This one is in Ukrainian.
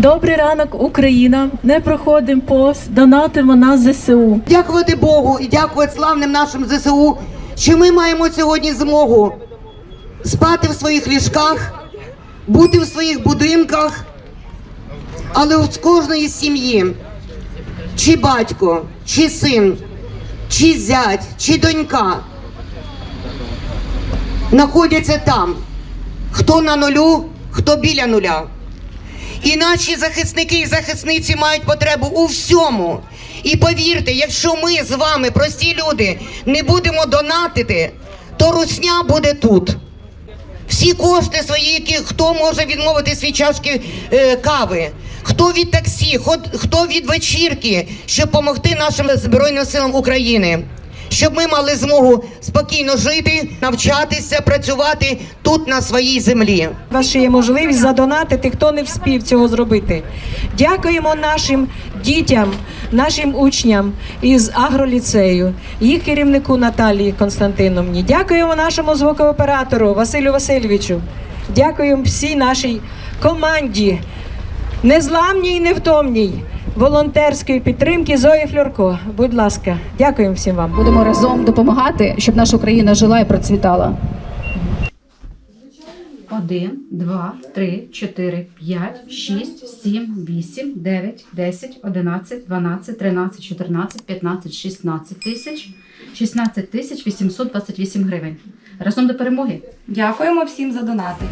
Добрий ранок, Україна! Не проходимо пост, донатимо на ЗСУ. Дякувати Богу і дякувати славним нашим ЗСУ, що ми маємо сьогодні змогу спати в своїх ліжках, бути в своїх будинках, але з кожної сім'ї, чи батько, чи син, чи зять, чи донька знаходяться там. Хто на нулю, хто біля нуля. І наші захисники і захисниці мають потребу у всьому. І повірте, якщо ми з вами, прості люди, не будемо донатити, то русня буде тут. Всі кошти свої, які хто може відмовити свій чашки е, кави, хто від таксі, хто від вечірки, щоб допомогти нашим Збройним силам України. Щоб ми мали змогу спокійно жити, навчатися, працювати тут на своїй землі. У є можливість задонатити, хто не вспів цього зробити. Дякуємо нашим дітям, нашим учням із агроліцею, їх керівнику Наталії Константиновні. Дякуємо нашому звукооператору Василю Васильовичу. Дякуємо всій нашій команді, незламній і невтомній волонтерської підтримки Зої Флюрко. Будь ласка, дякуємо всім вам. Будемо разом допомагати, щоб наша Україна жила і процвітала. Один, два, три, чотири, п'ять, шість, сім, вісім, дев'ять, десять, одинадцять, дванадцять, тринадцять, чотирнадцять, п'ятнадцять, шістнадцять тисяч, шістнадцять тисяч вісімсот двадцять вісім гривень. Разом до перемоги. Дякуємо всім за донати.